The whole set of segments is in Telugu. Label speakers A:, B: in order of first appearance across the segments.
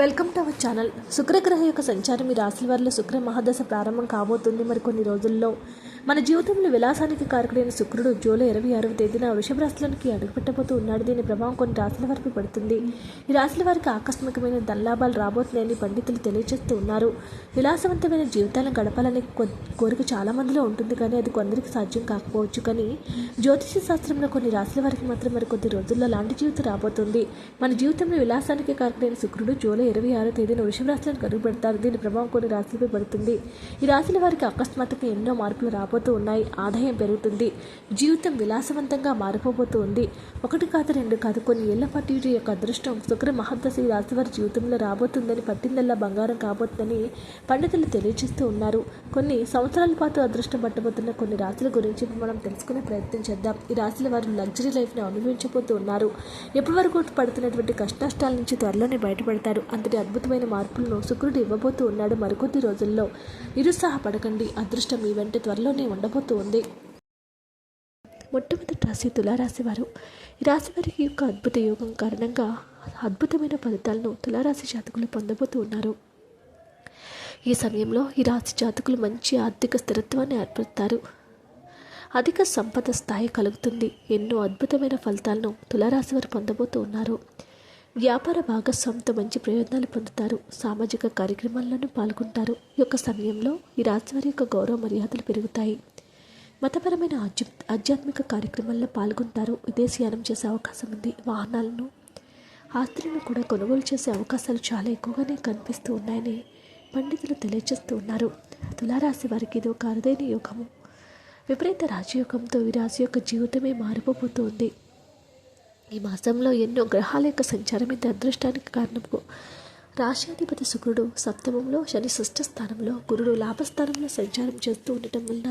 A: Welcome to our channel. శుక్రగ్రహ యొక్క సంచారం ఈ రాశుల వారిలో శుక్ర మహాదశ ప్రారంభం కాబోతుంది. మరికొన్ని రోజుల్లో మన జీవితంలో విలాసానికి కారకుడైన శుక్రుడు జూలై ఇరవై ఆరవ తేదీన వృషభ రాశులకి అడుగుపెట్టబోతూ ఉన్నాడు. దీని ప్రభావం కొన్ని రాశుల వారికి పడుతుంది. ఈ రాశుల వారికి ఆకస్మికమైన ధనలాభాలు రాబోతున్నాయని పండితులు తెలియజేస్తూ ఉన్నారు. విలాసవంతమైన జీవితాలను గడపాలనే కోరిక చాలా మందిలో ఉంటుంది. కానీ అది కొందరికి సాధ్యం కాకపోవచ్చు. కానీ జ్యోతిష శాస్త్రంలో కొన్ని రాశుల వారికి మాత్రం మరి కొద్ది రోజుల్లో లాంటి జీవితం రాబోతుంది. మన జీవితంలో విలాసానికి కారకుడైన శుక్రుడు జూలై ఇరవై ఆరో తేదీన వృషభ రాశులను కడుగు పెడతారు. దీని ప్రభావం కొన్ని రాశులపై పడుతుంది. ఈ రాశుల వారికి అకస్మాత్తుగా ఎన్నో మార్పులు రాబోతూ ఉన్నాయి. ఆదాయం పెరుగుతుంది. జీవితం విలాసవంతంగా మారిపోబోతూ ఉంది ఒకటి కాదు రెండు కాదు కొన్ని ఏళ్ళ పాటు వీరి యొక్క అదృష్టం శుక్ర మహద్దశ ఈ రాశి వారి జీవితంలో రాబోతుందని పట్టిందల్లా బంగారం కాబోతుందని పండితులు తెలియజేస్తూ ఉన్నారు. కొన్ని సంవత్సరాల పాటు అదృష్టం పట్టబోతున్న కొన్ని రాశుల గురించి మనం తెలుసుకునే ప్రయత్నం చేద్దాం. ఈ రాశుల వారు లగ్జరీ లైఫ్ని అనుభవించబోతూ ఉన్నారు. ఎప్పటి వరకు పడుతున్నటువంటి కష్టాష్టాల నుంచి త్వరలోనే బయటపడతారు. అంతటి అద్భుతమైన మార్పులను శుక్రుడు ఇవ్వబోతూ ఉన్నాడు మరికొద్ది రోజుల్లో. నిరుత్సాహపడకండి. అదృష్టం మీ వెంట త్వరలోనే ఉండబోతూ ఉంది. మొట్టమొదటి రాశి తులారాశి వారు. ఈ రాశి వారికి యొక్క అద్భుత యోగం కారణంగా అద్భుతమైన ఫలితాలను తులారాశి జాతకులు పొందబోతూ ఉన్నారు. ఈ సమయంలో ఈ రాశి జాతకులు మంచి ఆర్థిక స్థిరత్వాన్ని ఏర్పడతారు అధిక సంపద స్థాయి కలుగుతుంది. ఎన్నో అద్భుతమైన ఫలితాలను తులారాశి వారు పొందబోతూ ఉన్నారు. వ్యాపార భాగస్వామితో మంచి ప్రయోజనాలు పొందుతారు. సామాజిక కార్యక్రమాల్లోనూ పాల్గొంటారు. ఈ యొక్క సమయంలో ఈ రాశి వారి యొక్క గౌరవ మర్యాదలు పెరుగుతాయి. మతపరమైన ఆధ్య ఆధ్యాత్మిక కార్యక్రమాల్లో పాల్గొంటారు. విదేశీయానం చేసే అవకాశం ఉంది. వాహనాలను ఆస్తులను కూడా కొనుగోలు చేసే అవకాశాలు చాలా ఎక్కువగానే కనిపిస్తూ ఉన్నాయని పండితులు తెలియజేస్తూ ఉన్నారు. తులారాశి వారికి ఇది ఒక అరుదైన యోగము. విపరీత రాజయోగంతో ఈ రాశి యొక్క జీవితమే మారిపోబోతోంది. ఈ మాసంలో ఎన్నో గ్రహాల యొక్క సంచారం ఇంత అదృష్టానికి కారణము రాష్ట్రాధిపతి శుక్రుడు సప్తమంలో శని షష్ఠ స్థానంలో గురుడు లాభస్థానంలో సంచారం చేస్తూ ఉండటం వలన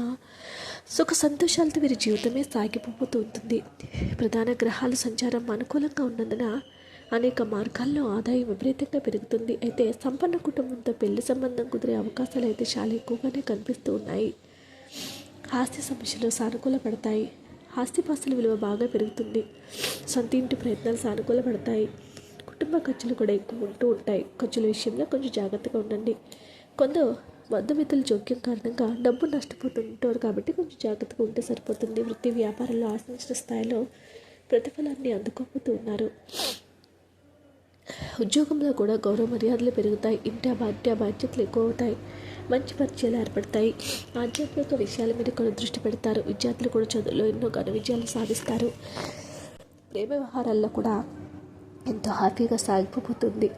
A: సుఖ సంతోషాలతో వీరి జీవితమే సాగిపోతూ ఉంటుంది. ప్రధాన గ్రహాల సంచారం అనుకూలంగా ఉన్నందున అనేక మార్గాల్లో ఆదాయం విపరీతంగా పెరుగుతుంది. అయితే సంపన్న కుటుంబంతో పెళ్ళి సంబంధం కుదిరే అవకాశాలు అయితే చాలా ఎక్కువగానే కనిపిస్తూ ఉన్నాయి. ఆస్తి సమస్యలు సానుకూల పడతాయి. ఆస్తిపాస్తుల విలువ బాగా పెరుగుతుంది. సొంత ఇంటి ప్రయత్నాలు సానుకూలపడతాయి. కుటుంబ ఖర్చులు కూడా ఎక్కువ ఉంటూ ఉంటాయి. ఖర్చుల విషయంలో కొంచెం జాగ్రత్తగా ఉండండి. కొందరు మధ్యమితుల జోక్యం కారణంగా డబ్బు నష్టపోతుంటారు కాబట్టి కొంచెం జాగ్రత్తగా ఉంటే సరిపోతుంది. వృత్తి వ్యాపారంలో ఆశించిన స్థాయిలో ప్రతిఫలాన్ని అందుకోకపోతూ ఉన్నారు. ఉద్యోగంలో కూడా గౌరవ మర్యాదలు పెరుగుతాయి. ఇంటి బాధ్య బాధ్యతలు ఎక్కువ అవుతాయి. మంచి పరిచయాలు ఏర్పడతాయి. ఆధ్యాత్మిక విషయాల మీద కూడా దృష్టి పెడతారు. విద్యార్థులు కూడా చదువులో ఎన్నో ఘన విజయాలు సాధిస్తారు. ప్రేమ వ్యవహారాల్లో కూడా ఎంతో హ్యాపీగా సాగిపోతుంది.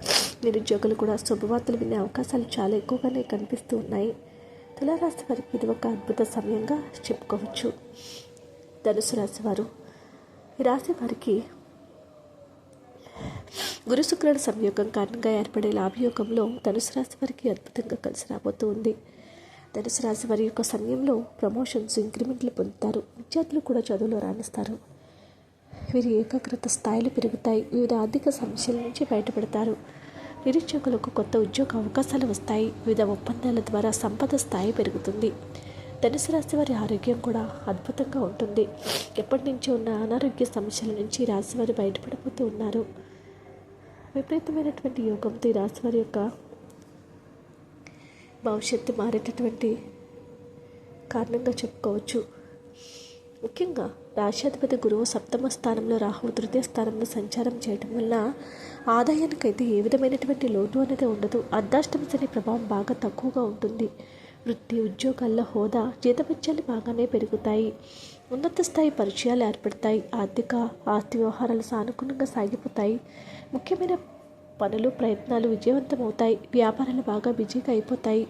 A: నిరుద్యోగులు కూడా శుభవార్తలు వినే అవకాశాలు చాలా ఎక్కువగానే కనిపిస్తూ ఉన్నాయి. తులారాశి వారికి ఇది ఒక అద్భుత సమయంగా చెప్పుకోవచ్చు. ధనుసు రాశి వారు ఈ రాశి వారికి గురుశుక్రుడు సంయోగం కారణంగా ఏర్పడే లాభయోగంలో ధనుసు రాశి వారికి అద్భుతంగా కలిసి రాబోతూ ఉంది ధనుసు రాశి వారి యొక్క సమయంలో ప్రమోషన్స్ ఇంక్రిమెంట్లు పొందుతారు. విద్యార్థులు కూడా చదువులో రాణిస్తారు. వీరి ఏకాగ్రత స్థాయిలు పెరుగుతాయి. వివిధ ఆర్థిక సమస్యల నుంచి బయటపడతారు. నిరీక్షకులకు కొత్త ఉద్యోగ అవకాశాలు వస్తాయి. వివిధ ఒప్పందాల ద్వారా సంపద స్థాయి పెరుగుతుంది. ధనుసు రాశి వారి ఆరోగ్యం కూడా అద్భుతంగా ఉంటుంది. ఎప్పటి నుంచో ఉన్న అనారోగ్య సమస్యల నుంచి రాశివారు రాశి బయటపడిపోతూ ఉన్నారు. విపరీతమైనటువంటి యోగంతో ఈ రాశి వారి యొక్క భవిష్యత్తు మారేటటువంటి కారణంగా చెప్పుకోవచ్చు. ముఖ్యంగా రాష్ట్రాధిపతి గురువు సప్తమ స్థానంలో రాహువు తృతీయ స్థానంలో సంచారం చేయడం వల్ల ఆదాయానికైతే ఏ విధమైనటువంటి లోటు అనేది ఉండదు. అర్ధాష్టమి శని ప్రభావం బాగా తక్కువగా ఉంటుంది. వృత్తి ఉద్యోగాల్లో హోదా జీతభత్యాలు బాగానే పెరుగుతాయి. ఉన్నత స్థాయి పరిచయాలు ఏర్పడతాయి. ఆర్థిక ఆస్తి వ్యవహారాలు సానుకూలంగా సాగిపోతాయి. ముఖ్యమైన పనులు ప్రయత్నాలు విజయవంతమవుతాయి. వ్యాపారాలు బాగా బిజీగా అయిపోతాయి.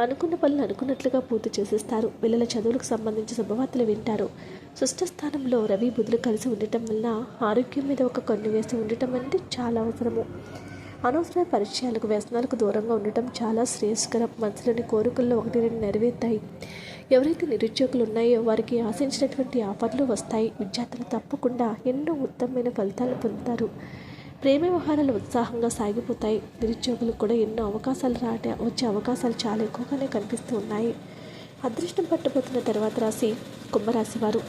A: అనుకున్న పనులు అనుకున్నట్లుగా పూర్తి చేసేస్తారు. పిల్లల చదువులకు సంబంధించి శుభవార్తలు వింటారు. సుష్ట స్థానంలో రవి బుధులు కలిసి ఉండటం వల్ల ఆరోగ్యం మీద ఒక కన్ను వేసి ఉండటం అంటే చాలా అవసరము. అనవసర పరిచయాలకు వ్యసనాలకు దూరంగా ఉండటం చాలా శ్రేయస్కరం. మనసులోని కోరికల్లో ఒకటి రెండు నెరవేరుతాయి. ఎవరైతే నిరుద్యోగులు ఉన్నాయో వారికి ఆశించినటువంటి ఆఫర్లు వస్తాయి. విద్యార్థులు తప్పకుండా ఎన్నో ఉత్తమమైన ఫలితాలు పొందుతారు. ప్రేమ వ్యవహారాలు ఉత్సాహంగా సాగిపోతాయి. నిరుద్యోగులకు కూడా ఎన్నో అవకాశాలు రాట వచ్చే అవకాశాలు చాలా ఎక్కువగానే కనిపిస్తూ ఉన్నాయి. అదృష్టం పట్టబోతున్న తర్వాత రాశి కుంభరాశి వారు.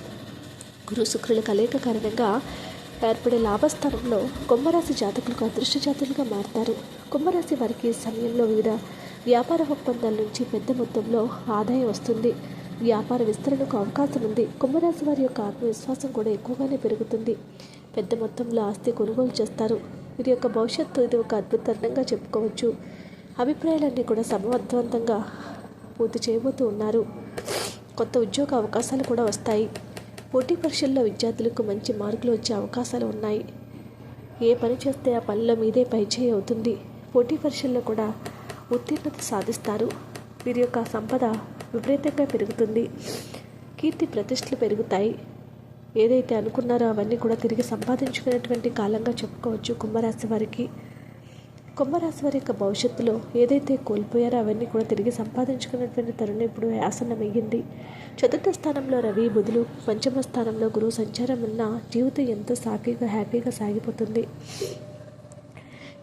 A: గురు శుక్రుల కలయిక కారణంగా ఏర్పడే లాభస్థానంలో కుంభరాశి జాతకులకు అదృష్ట జాతకులుగా మారతారు. కుంభరాశి వారికి సమయంలో వివిధ వ్యాపార ఒప్పందాల నుంచి పెద్ద మొత్తంలో ఆదాయం వస్తుంది. వ్యాపార విస్తరణకు అవకాశం ఉంది. కుంభరాశి వారి యొక్క ఆత్మవిశ్వాసం కూడా ఎక్కువగానే పెరుగుతుంది. పెద్ద మొత్తంలో ఆస్తి కొనుగోలు చేస్తారు. వీరి యొక్క భవిష్యత్తు ఇది ఒక అద్భుతంగా చెప్పుకోవచ్చు. అభిప్రాయాలన్నీ కూడా సమర్థవంతంగా పూర్తి చేయబోతూ ఉన్నారు. కొత్త ఉద్యోగ అవకాశాలు కూడా వస్తాయి. పోటీ పరీక్షల్లో విద్యార్థులకు మంచి మార్కులు వచ్చే అవకాశాలు ఉన్నాయి. ఏ పని చేస్తే ఆ పనిలో మీదే పైచేయి అవుతుంది. పోటీ పరీక్షల్లో కూడా ఉత్తీర్ణత సాధిస్తారు. వీరి యొక్క సంపద విపరీతంగా పెరుగుతుంది. కీర్తి ప్రతిష్టలు పెరుగుతాయి. ఏదైతే అనుకున్నారో అవన్నీ కూడా తిరిగి సంపాదించుకునేటువంటి కాలంగా చెప్పుకోవచ్చు కుంభరాశి వారికి. కుంభరాశి వారి యొక్క భవిష్యత్తులో ఏదైతే కోల్పోయారో అవన్నీ కూడా తిరిగి సంపాదించుకున్నటువంటి తరుణం ఇప్పుడు ఆసన్నమయ్యింది. చతుర్థ స్థానంలో రవి బుధులు పంచమ స్థానంలో గురువు సంచారం ఉన్న జీవితం ఎంతో సాఫీగా హ్యాపీగా సాగిపోతుంది.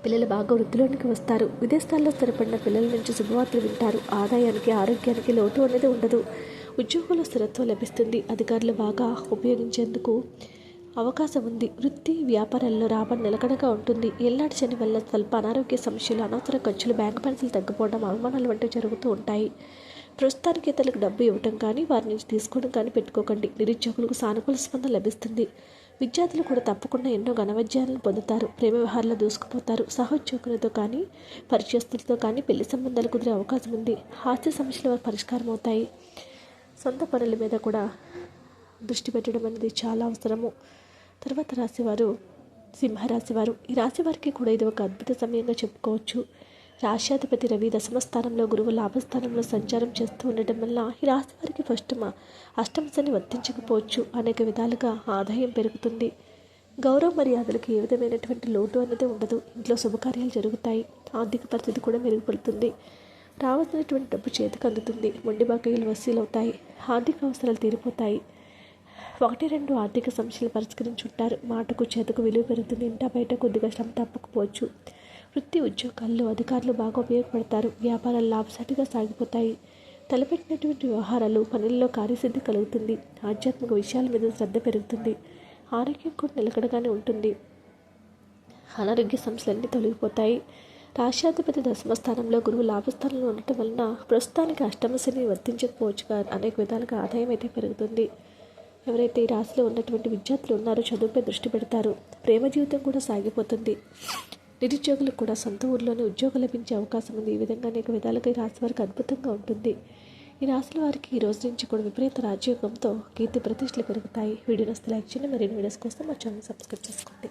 A: పిల్లలు బాగా వృద్ధిలోనికి వస్తారు. విదేశాల్లో స్థిరపడిన పిల్లల నుంచి శుభవార్తలు వింటారు. ఆదాయానికి ఆరోగ్యానికి లోటు అనేది ఉండదు. ఉద్యోగంలో స్థిరత్వం లభిస్తుంది. అధికారులు బాగా ఉపయోగించేందుకు అవకాశం ఉంది వృత్తి వ్యాపారాల్లో రాబడి నిలకడగా ఉంటుంది. ఎల్లాటి శని వల్ల స్వల్ప అనారోగ్య సమస్యలు అనవసర ఖర్చులు బ్యాంక్ పైసలు తగ్గిపోవడం అవమానాలు వంటివి జరుగుతూ ఉంటాయి. ప్రస్తుతానికి ఇతరులకు డబ్బు ఇవ్వటం కానీ వారి నుంచి తీసుకోవడం కానీ పెట్టుకోకండి. నిరుద్యోగులకు సానుకూల స్పందన లభిస్తుంది. విద్యార్థులు కూడా తప్పకుండా ఎన్నో ఘనవజ్యాలను పొందుతారు. ప్రేమ వ్యవహారాలు దూసుకుపోతారు. సహోద్యోగులతో కానీ పరిచయస్తులతో కానీ పెళ్ళి సంబంధాలు కుదిరే అవకాశం ఉంది. హాస్య సమస్యలు వారు పరిష్కారం అవుతాయి. సొంత పనుల మీద కూడా దృష్టి పెట్టడం అనేది చాలా అవసరము. తర్వాత రాశివారు సింహరాశివారు. ఈ రాశి వారికి కూడా ఇది ఒక అద్భుత సమయంగా చెప్పుకోవచ్చు. రాష్ట్రాధిపతి రవి దశమ స్థానంలో గురువు లాభస్థానంలో సంచారం చేస్తూ ఉండటం వల్ల ఈ రాశి వారికి ఫస్ట్ మా అష్టమశని వర్తించకపోవచ్చు. అనేక విధాలుగా ఆదాయం పెరుగుతుంది. గౌరవ మర్యాదలకు ఏ విధమైనటువంటి లోటు అనేది ఉండదు. ఇంట్లో శుభకార్యాలు జరుగుతాయి. ఆర్థిక పరిస్థితి కూడా మెరుగుపడుతుంది. రావాల్సినటువంటి డబ్బు చేతికి అందుతుంది. మొండి బాకీలు వసూలవుతాయి. ఆర్థిక అవసరాలు తీరిపోతాయి. ఒకటి రెండు ఆర్థిక సమస్యలు పరిష్కరించుంటారు. మాటకు చేతకు విలువ పెరుగుతుంది. ఇంట బయట కొద్దిగా శ్రమ తప్పకపోవచ్చు. వృత్తి ఉద్యోగాల్లో అధికారులు బాగా ఉపయోగపడతారు. వ్యాపారాలు లాభసాటిగా సాగిపోతాయి. తలపెట్టినటువంటి వ్యవహారాలు పనుల్లో కార్యసిద్ధి కలుగుతుంది. ఆధ్యాత్మిక విషయాల మీద శ్రద్ధ పెరుగుతుంది. ఆరోగ్యం కూడా నిలకడగానే ఉంటుంది. అనారోగ్య సమస్యలన్నీ తొలగిపోతాయి. రాష్ట్రాధిపతి దశమ స్థానంలో గురువు లాభస్థానంలో ఉండటం వలన ప్రస్తుతానికి అష్టమ శని వర్తించకపోవచ్చుగా అనేక విధాలుగా ఆదాయం అయితే పెరుగుతుంది. ఎవరైతే ఈ రాశిలో ఉన్నటువంటి విద్యార్థులు ఉన్నారో చదువుపై దృష్టి పెడతారు. ప్రేమ జీవితం కూడా సాగిపోతుంది. నిరుద్యోగులకు కూడా సొంత ఊర్లోనే ఉద్యోగం లభించే అవకాశం ఉంది. ఈ విధంగా అనేక విధాలుగా ఈ రాశి వారికి అద్భుతంగా ఉంటుంది. ఈ రాశుల వారికి ఈ రోజు నుంచి కూడా విపరీత రాజ్యోగంతో కీర్తి ప్రతిష్టలు పెరుగుతాయి. వీడియోస్ లైక్ చేయండి. మరిన్ని వీడియోస్ కోసం మా ఛానల్ సబ్స్క్రైబ్ చేసుకోండి.